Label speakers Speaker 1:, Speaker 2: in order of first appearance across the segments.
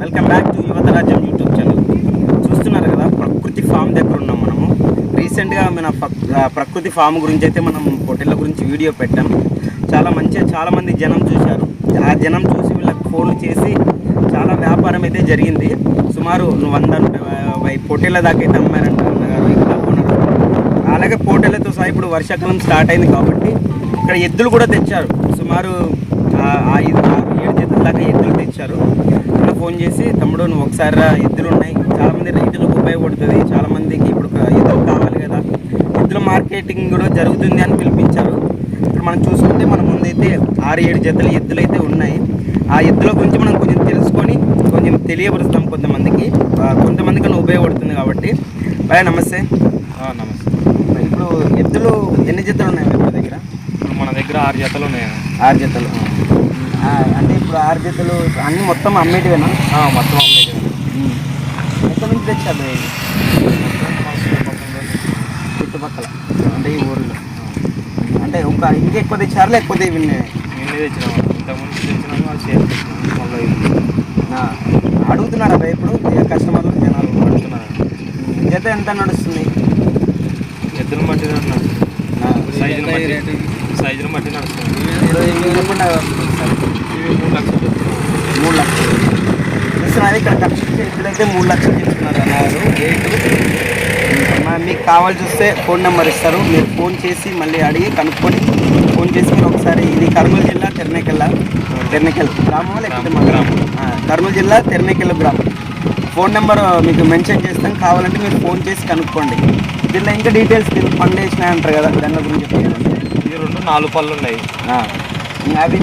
Speaker 1: Welcome back to యువత రాజ్యం YouTube channel చూస్తున్నారు కదా ప్రకృతి ఫామ్ దగ్గర ఉన్నాం మనము. రీసెంట్గా మన ప్రకృతి ఫామ్ గురించి అయితే మనం పొట్టెళ్ళ గురించి వీడియో పెట్టాం. చాలా మంచిగా చాలామంది జనం చూశారు. ఆ జనం చూసి వీళ్ళకి ఫోన్ చేసి చాలా వ్యాపారం అయితే జరిగింది. సుమారు వంద వై దాకా అయితే అమ్మారంట అలాగే పోటీలతో సహా ఇప్పుడు వర్షాకాలం స్టార్ట్ అయింది కాబట్టి ఇక్కడ ఎద్దులు కూడా తెచ్చారు. సుమారు ఆ, ఐదు ఆరు ఏడు జతల దాకా ఎద్దులు తెచ్చారు. ఫోన్ చేసి తమ్ముడు నువ్వు ఒకసారి ఎద్దులు ఉన్నాయి. చాలా మంది రైతులకు ఉపయోగపడుతుంది చాలా మందికి ఇప్పుడు ఎద్దులు కావాలి కదా. ఎద్దుల మార్కెటింగ్ కూడా జరుగుతుంది అని పిలిపించారు. ఇప్పుడు మనం చూసుకుంటే మన ముందైతే ఆరు ఏడు జతల ఎద్దులు అయితే ఉన్నాయి. ఆ ఎద్దుల గురించి మనం కొంచెం తెలుసుకొని కొంచెం తెలియపరుస్తాం కొంతమందికి. కొంతమందికి ఉపయోగపడుతుంది కాబట్టి. బాయ్ నమస్తే.
Speaker 2: నమస్తే.
Speaker 1: ఇప్పుడు ఎద్దులు ఎన్ని జతలు ఉన్నాయి మీ దగ్గర?
Speaker 2: మన దగ్గర ఆరు జతలు ఉన్నాయి
Speaker 1: ఆరు జతలు. అంటే ఇప్పుడు ఆరు జతలు అన్ని మొత్తం అమ్మేటివేనా?
Speaker 2: మొత్తం అమ్మేది
Speaker 1: ఎక్కడి నుంచి తెచ్చారు? చుట్టుపక్కల. అంటే ఈ ఊరిలో. అంటే ఒక ఇంకెక్కువ తెచ్చారు లేకపోతే ఇవి
Speaker 2: నిన్నే తెచ్చినాము ఇంతకుముందు తెచ్చినాము అది సేల్ తెచ్చినాము మళ్ళీ ఇది.
Speaker 1: అడుగుతున్నారా భయ్ ఇప్పుడు? కస్టమర్లు జనాలు?
Speaker 2: పడుతున్నారు
Speaker 1: జత ఎంత నడుస్తుంది?
Speaker 2: ఎద్దులు మట్టి సైజులు నడుస్తుంది.
Speaker 1: చెప్పండి
Speaker 2: ఇవి మూడు లక్షలు.
Speaker 1: మూడు లక్షలు. ఇక్కడ మూడు లక్షలు చెప్తున్నారు అన్నారు. రేటు మా- మీకు కావాలి చూస్తే ఫోన్ నెంబర్ ఇస్తారు. మీరు ఫోన్ చేసి మళ్ళీ అడిగి కనుక్కొని ఫోన్ చేసి మీరు ఒకసారి ఇది కర్నూలు జిల్లా తెరనేకెళ్ళ తెరనేకెల్ గ్రామం లేకపోతే మన
Speaker 2: గ్రామం.
Speaker 1: కర్నూలు జిల్లా తెరనేకెల్ గ్రామం. ఫోన్ నెంబర్ మీకు మెన్షన్ చేస్తాం. కావాలంటే మీరు ఫోన్ చేసి కనుక్కోండి. దీనిలో ఇంకా డీటెయిల్స్ వేసినాయి అంటారు కదా దాని గురించి
Speaker 2: రెండు నాలుగు పళ్ళు ఉన్నాయి.
Speaker 1: అవి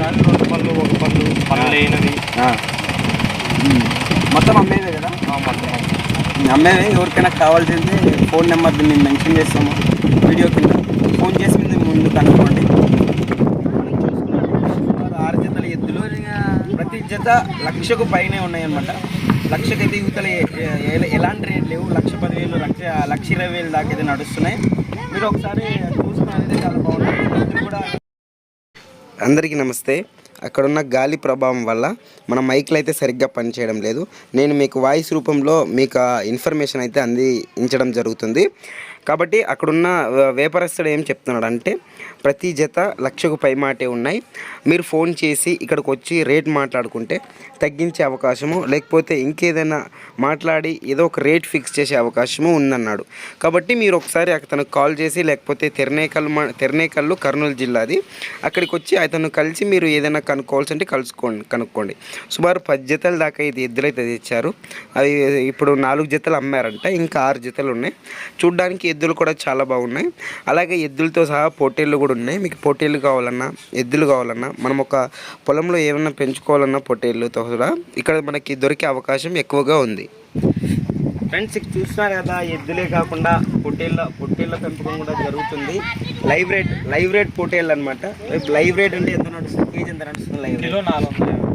Speaker 2: రెండు పళ్ళు ఒక పళ్ళు పళ్ళు లేనివి.
Speaker 1: మొత్తం అమ్మేదే కదా?
Speaker 2: మొత్తం
Speaker 1: అమ్మేవి ఎవరికైనా కావాల్సింది ఫోన్ నెంబర్ మేము మెన్షన్ చేస్తాము. వీడియో కింద. ఫోన్ చేసి మీరు ముందు కనుక్కోండి ఆరు జతల ఎద్దులు ప్రతి జత లక్షకు పైనే ఉన్నాయన్నమాట. లక్షకైతే యువతల ఎలాంటి రేట్ లేవు. లక్ష పదివేలు లక్ష లక్ష ఇరవై వేలు దాకా అయితే నడుస్తున్నాయి. మీరు ఒకసారి చూసుకున్నది చాలా బాగుంటుంది ఎద్దులు కూడా అందరికీ నమస్తే. అక్కడున్న గాలి ప్రభావం వల్ల మన మైక్లు అయితే సరిగ్గా పనిచేయడం లేదు. నేను మీకు వాయిస్ రూపంలో మీకు ఇన్ఫర్మేషన్ అయితే అందించడం జరుగుతుంది. కాబట్టి అక్కడున్న వ్యాపారస్తుడు ఏం చెప్తున్నాడు అంటే ప్రతి జత లక్షకు పైమాటే ఉన్నాయి. మీరు ఫోన్ చేసి ఇక్కడికి వచ్చి రేట్ మాట్లాడుకుంటే తగ్గించే అవకాశము లేకపోతే ఇంకేదైనా మాట్లాడి ఏదో ఒక రేట్ ఫిక్స్ చేసే అవకాశము ఉందన్నాడు. కాబట్టి మీరు ఒకసారి అతనికి కాల్ చేసి లేకపోతే తెరనేకల్ మా తెరనేకల్లు కర్నూలు జిల్లాది అక్కడికి వచ్చి అతను కలిసి మీరు ఏదైనా కనుక్కోవాల్సి ఉంటే కలుసుకోండి కనుక్కోండి. సుమారు పది జతల దాకా ఇది ఎద్దులైతే తెచ్చారు. అవి ఇప్పుడు నాలుగు జతలు అమ్మారంట ఇంకా ఆరు జతలు ఉన్నాయి. చూడ్డానికి ఎద్దులు కూడా చాలా బాగున్నాయి. అలాగే ఎద్దులతో సహా పోటీలు కూడా ఉన్నాయి. మీకు పోటీలు కావాలన్నా ఎద్దులు కావాలన్నా మనం ఒక పొలంలో ఏమైనా పెంచుకోవాలన్నా పొట్టేళ్ళతో కూడా ఇక్కడ మనకి దొరికే అవకాశం ఎక్కువగా ఉంది. ఫ్రెండ్స్ ఇక్కడ చూస్తున్నారు కదా ఎద్దులే కాకుండా పొట్టేళ్ళ పొట్టేళ్ళ పెంపకం కూడా జరుగుతుంది. లైవ్ రేట్ లైవ్ రేట్ పొట్టేళ్ళు అనమాట లైవ్ రేట్ అంటే ఎంత నడుస్తుంది? కేజీ ఎంత నడుస్తుంది లైవ్ రేట్?
Speaker 2: నాలుగు వందల యాభై.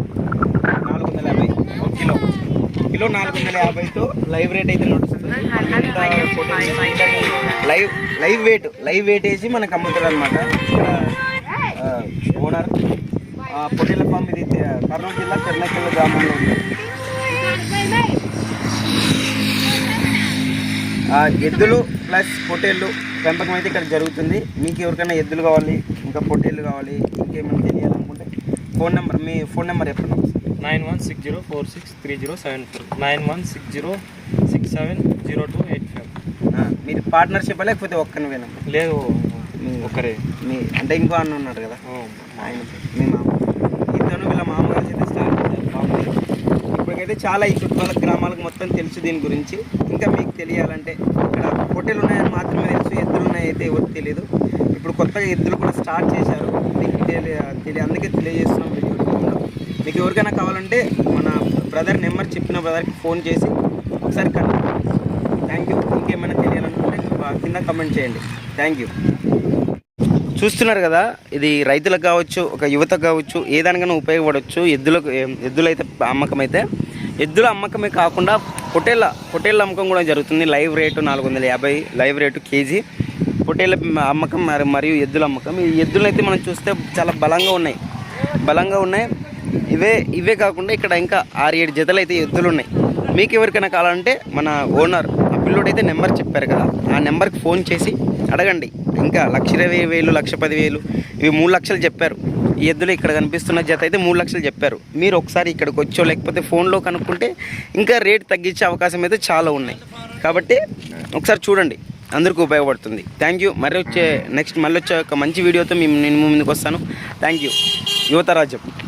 Speaker 1: నాలుగు వందల యాభై. ఒక కిలో. కిలో నాలుగు వందల యాభైతో లైవ్ రేట్ అయితే నడుస్తుంది live live weight live weight వేసి మనకు అమ్ముతారు అనమాట ఓనర్ పొట్టెల ఫామ్ ఇది కర్నూలు జిల్లా చెన్నకెళ్ళ గ్రామంలో ఉంది. ఎద్దులు ప్లస్ పొట్టేళ్ళు పెంపకం అయితే ఇక్కడ జరుగుతుంది. మీకు ఎవరికైనా ఎద్దులు కావాలి ఇంకా పొట్టేళ్ళు కావాలి ఇంకేమైనా తెలియాలనుకుంటే ఫోన్ నెంబర్ మీ ఫోన్ నెంబర్ చెప్పండి
Speaker 2: nine one six zero four six three zero seven four nine one six zero six seven zero two eight five
Speaker 1: మీరు పార్ట్నర్షిప్ లేకపోతే ఒక్కనివేనా?
Speaker 2: లేదు ఒకరే
Speaker 1: మీ అంటే ఇంకో అన్న ఉన్నాడు కదా? ఆయన మీ మామ. ఇతను వీళ్ళ మామ కలిసి అయితే స్టార్ట్. ఇప్పటికైతే చాలా ఈ చుట్టుపక్కల గ్రామాలకు మొత్తం తెలుసు దీని గురించి. ఇంకా మీకు తెలియాలంటే ఇక్కడ హోటల్ ఉన్నాయని మాత్రమే తెలుసు ఎద్దులు ఉన్నాయి అయితే ఎవరికి తెలియదు ఇప్పుడు కొత్తగా ఎద్దులు కూడా స్టార్ట్ చేశారు. మీకు తెలియ తెలియ అందుకే తెలియజేస్తున్నాం. మీకు ఎవరికైనా కావాలంటే మన బ్రదర్ నెంబర్ చెప్పిన బ్రదర్కి ఫోన్ చేసి ఒకసారి కనుక్కోండి థ్యాంక్ యూ ఇంకేమైనా తెలియాలనుకుంటే కింద కమెంట్ చేయండి. థ్యాంక్ యూ చూస్తున్నారు కదా ఇది రైతులకు కావచ్చు ఒక యువతకు కావచ్చు ఏ దానికైనా ఉపయోగపడవచ్చు ఎద్దులకు ఎద్దులైతే అమ్మకం అయితే ఎద్దుల అమ్మకమే కాకుండా పొటేళ్ళ పొటేళ్ళ అమ్మకం కూడా జరుగుతుంది. లైవ్ రేటు నాలుగు వందల యాభై లైవ్ రేటు కేజీ. పొటేళ్ళ అమ్మకం మరి- మరియు ఎద్దుల అమ్మకం. ఈ ఎద్దులైతే అయితే మనం చూస్తే చాలా బలంగా ఉన్నాయి. బలంగా ఉన్నాయి. ఇవే ఇవే కాకుండా ఇక్కడ ఇంకా ఆరు ఏడు జతలు అయితే ఎద్దులు ఉన్నాయి మీకు ఎవరికైనా కావాలంటే మన ఓనర్ ఆ పిల్లోడు అయితే నెంబర్ చెప్పారు కదా ఆ నెంబర్కి ఫోన్ చేసి అడగండి. ఇంకా లక్ష ఇరవై వేలు లక్ష పది వేలు ఇవి మూడు లక్షలు చెప్పారు. ఈ ఎద్దులు ఇక్కడ కనిపిస్తున్న జత అయితే మూడు లక్షలు చెప్పారు. మీరు ఒకసారి ఇక్కడికి వచ్చో లేకపోతే ఫోన్లో కనుక్కుంటే ఇంకా రేట్ తగ్గించే అవకాశం అయితే చాలా ఉన్నాయి. కాబట్టి ఒకసారి చూడండి అందరికీ ఉపయోగపడుతుంది. థ్యాంక్ యూ మరి వచ్చే నెక్స్ట్ మళ్ళీ వచ్చే ఒక మంచి వీడియోతో మేము నేను ముందుకు వస్తాను. Thank you యువతరాజ్యం